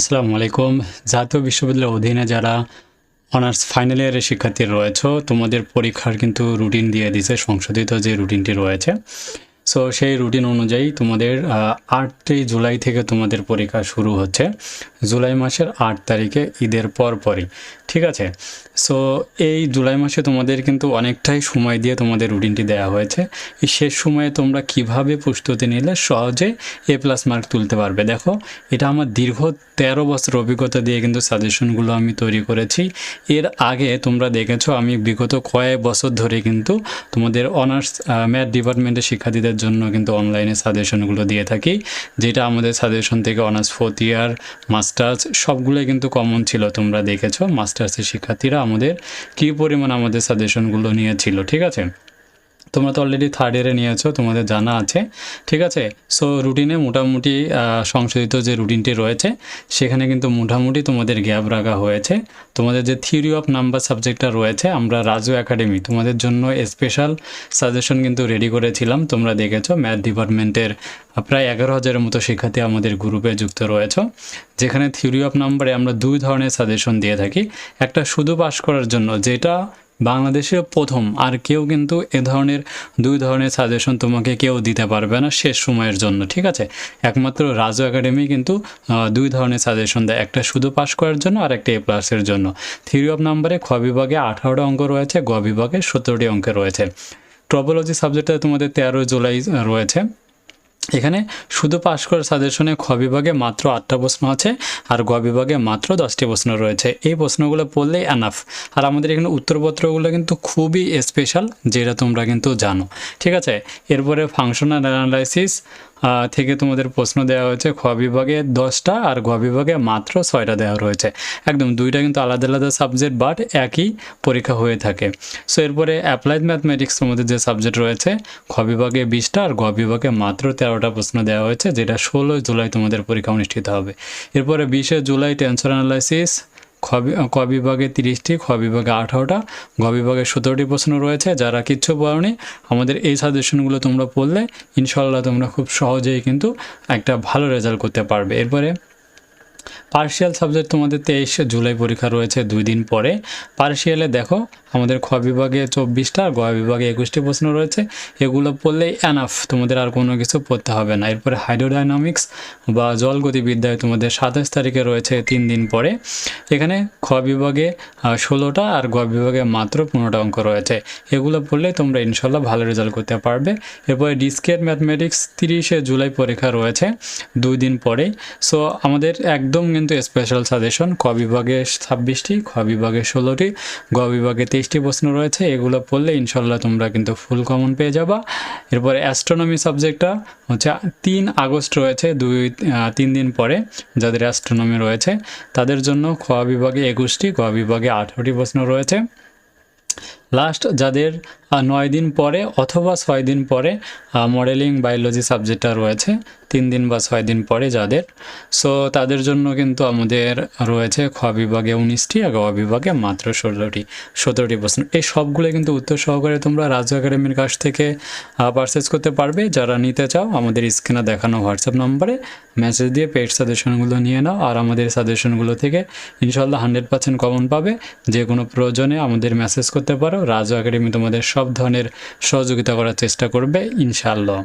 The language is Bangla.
আসসালামু আলাইকুম। জাতীয় বিশ্ববিদ্যালয়ের অধীনে যারা অনার্স ফাইনাল ইয়ারের শিক্ষার্থী রয়েছে, তোমাদের পরীক্ষার কিন্তু রুটিন দিয়ে দিছে, সংশোধিত যে রুটিনটি রয়েছে। সো সেই রুটিন অনুযায়ী তোমাদের আটই জুলাই থেকে তোমাদের পরীক্ষা শুরু হচ্ছে। জুলাই মাসের আট তারিখে ঈদের পর পরপরই ঠিক আছে? সো এই জুলাই মাসে তোমাদের কিন্তু অনেকটাই সময় দিয়ে তোমাদের রুটিনটি দেওয়া হয়েছে। এই শেষ সময়ে তোমরা কীভাবে প্রস্তুতি নিলে সহজে এ প্লাস মার্ক তুলতে পারবে, দেখো? এটা আমার দীর্ঘ তেরো বছর অভিজ্ঞতা দিয়ে কিন্তু সাজেশনগুলো আমি তৈরি করেছি। এর আগে তোমরা দেখেছ, আমি বিগত কয়েক বছর ধরে কিন্তু তোমাদের অনার্স ম্যাথ ডিপার্টমেন্টের শিক্ষার্থীদের জন্য কিন্তু অনলাইনে সাজেশনগুলো দিয়ে থাকি, যেটা আমাদের সাজেশন থেকে অনার্স ফোর্থ ইয়ার মাস্টার্স সবগুলোই কিন্তু কমন ছিল, তোমরা দেখেছ। মাস্টার্সের শিক্ষার্থীরা আমাদের কী পরিমাণ আমাদের সাজেশনগুলো নিয়েছিল, ঠিক আছে? তোমরা তো অলরেডি থার্ড ইয়ারে নিয়েছো, তোমাদের জানা আছে। ঠিক আছে? সো রুটিনে মোটামুটি সংশোধিত যে রুটিনটি রয়েছে, সেখানে কিন্তু মোটামুটি তোমাদের গ্যাপ রাখা হয়েছে। তোমাদের যে থিওরি অফ নাম্বার সাবজেক্টটা রয়েছে, আমরা রাজু একাডেমি তোমাদের জন্য স্পেশাল সাজেশন কিন্তু রেডি করেছিলাম। তোমরা দেখেছ ম্যাথ ডিপার্টমেন্টের প্রায় এগারো হাজারের মতো শিক্ষার্থী আমাদের গ্রুপে যুক্ত রয়েছে। যেখানে থিওরি অফ নাম্বারে আমরা দুই ধরনের সাজেশন দিয়ে থাকি। একটা শুধু পাস করার জন্য, যেটা বাংলাদেশে প্রথম, আর কেউ কিন্তু এ ধরনের দুই ধরনের সাজেশন তোমাকে কেউ দিতে পারবে না শেষ সময়ের জন্য, ঠিক আছে? একমাত্র রাজু একাডেমি কিন্তু দুই ধরনের সাজেশন দেয়, একটা শুধু পাস করার জন্য আর একটা এ প্লাসের জন্য। থিওরি অফ নাম্বারে খ বিভাগে আঠারোটা অঙ্ক রয়েছে, গ বিভাগে সতেরোটি অঙ্ক রয়েছে। ট্রপোলজি সাবজেক্টে তোমাদের তেরো জুলাই রয়েছে। এখানে শুধু পাশ করার সাজেশনে খ বিভাগে মাত্র আটটা প্রশ্ন আছে আর গ বিভাগে মাত্র দশটি প্রশ্ন রয়েছে। এই প্রশ্নগুলো পড়লেই অ্যানাফ আর আমাদের এখানে উত্তরপত্রগুলো কিন্তু খুবই স্পেশাল যেটা তোমরা কিন্তু জানো। ঠিক আছে? এরপরে ফাংশনাল অ্যানালাইসিস থেকে তোমাদের প্রশ্ন দেওয়া হয়েছে, খ বিভাগে দশটা আর গ বিভাগে মাত্র ছয়টা দেওয়া রয়েছে। একদম দুইটা কিন্তু আলাদা আলাদা সাবজেক্ট বাট একই পরীক্ষা হয়ে থাকে। সো এরপরে অ্যাপ্লাইড ম্যাথমেটিক্স তোমাদের যে সাবজেক্ট রয়েছে, খ বিভাগে বিশটা আর গ বিভাগে মাত্র তেরোটা প্রশ্ন দেওয়া হয়েছে, যেটা ষোলো জুলাই তোমাদের পরীক্ষা অনুষ্ঠিত হবে। এরপরে বিশে জুলাই টেনশন অ্যানালাইসিস ক বিভাগে তিরিশটি খ বিভাগে আঠারোটা গ বিভাগে সতেরোটি প্রশ্ন রয়েছে। যারা কিচ্ছু পড়নি আমাদের এই সাজেশনগুলো তোমরা পড়লে ইনশাল্লাহ তোমরা খুব সহজেই কিন্তু একটা ভালো রেজাল্ট করতে পারবে। এরপরে পার্শিয়াল সাবজেক্ট তোমাদের তেইশে জুলাই পরীক্ষা রয়েছে, দুই দিন পরে। পার্শিয়ালে দেখো, আমাদের খ বিভাগে চব্বিশটা আর গ বিভাগে একুশটি প্রশ্ন রয়েছে। এগুলো পড়লেই অ্যানাফ তোমাদের আর কোনো কিছু পড়তে হবে না। এরপরে হাইড্রোডাইনামিক্স বা জলগতিবিদ্যায় তোমাদের সাতাশ তারিখে রয়েছে, তিন দিন পরে। এখানে খ বিভাগে ষোলোটা আর গ বিভাগে মাত্র পনেরোটা অঙ্ক রয়েছে। এগুলো পড়লে তোমরা ইনশাল্লাহ ভালো রেজাল্ট করতে পারবে। এরপরে ডিসকেট ম্যাথমেটিক্স তিরিশে জুলাই পরীক্ষা রয়েছে, দুই দিন পরে। সো আমাদের একদম কিন্তু স্পেশাল সাজেশন ক বিভাগে ছাব্বিশটি, খ বিভাগে ষোলোটি, গ বিভাগে তেইশটি প্রশ্ন রয়েছে। এগুলো পড়লে ইনশাল্লাহ তোমরা কিন্তু ফুল কমন পেয়ে যাবা। এরপরে অ্যাস্ট্রোনমি সাবজেক্টটা হচ্ছে তিন আগস্ট রয়েছে, দুই তিন দিন পরে যাদের অ্যাস্ট্রোনমি রয়েছে, তাদের জন্য খ বিভাগে একুশটি, গ বিভাগে আঠারোটি প্রশ্ন রয়েছে। লাস্ট যাদের নয় দিন পরে অথবা ছয় দিন পরে মডেলিং বায়োলজি সাবজেক্টটা রয়েছে, তিন দিন বা ছয় দিন পরে যাদের। সো তাদের জন্য কিন্তু আমাদের রয়েছে খ বিভাগে উনিশটি আর গ বিভাগে মাত্র ষোলোটি, সতেরোটি প্রশ্ন। এই সবগুলো কিন্তু উত্তর সহকারে তোমরা রাজু একাডেমির কাছ থেকে পারচেস করতে পারবে। যারা নিতে চাও, আমাদের স্ক্রিনে দেখানো হোয়াটসঅ্যাপ নম্বরে মেসেজ দিয়ে পেড সাজেশনগুলো নিয়ে নাও। আর আমাদের সাজেশনগুলো থেকে ইনশাল্লাহ হান্ড্রেড পার্সেন্ট কমন পাবে। যে কোনো প্রয়োজনে আমাদের মেসেজ করতে পারো। রাজু একাডেমি তোমাদের সব ধরনের সহযোগিতা করার চেষ্টা করবে ইনশাআল্লাহ।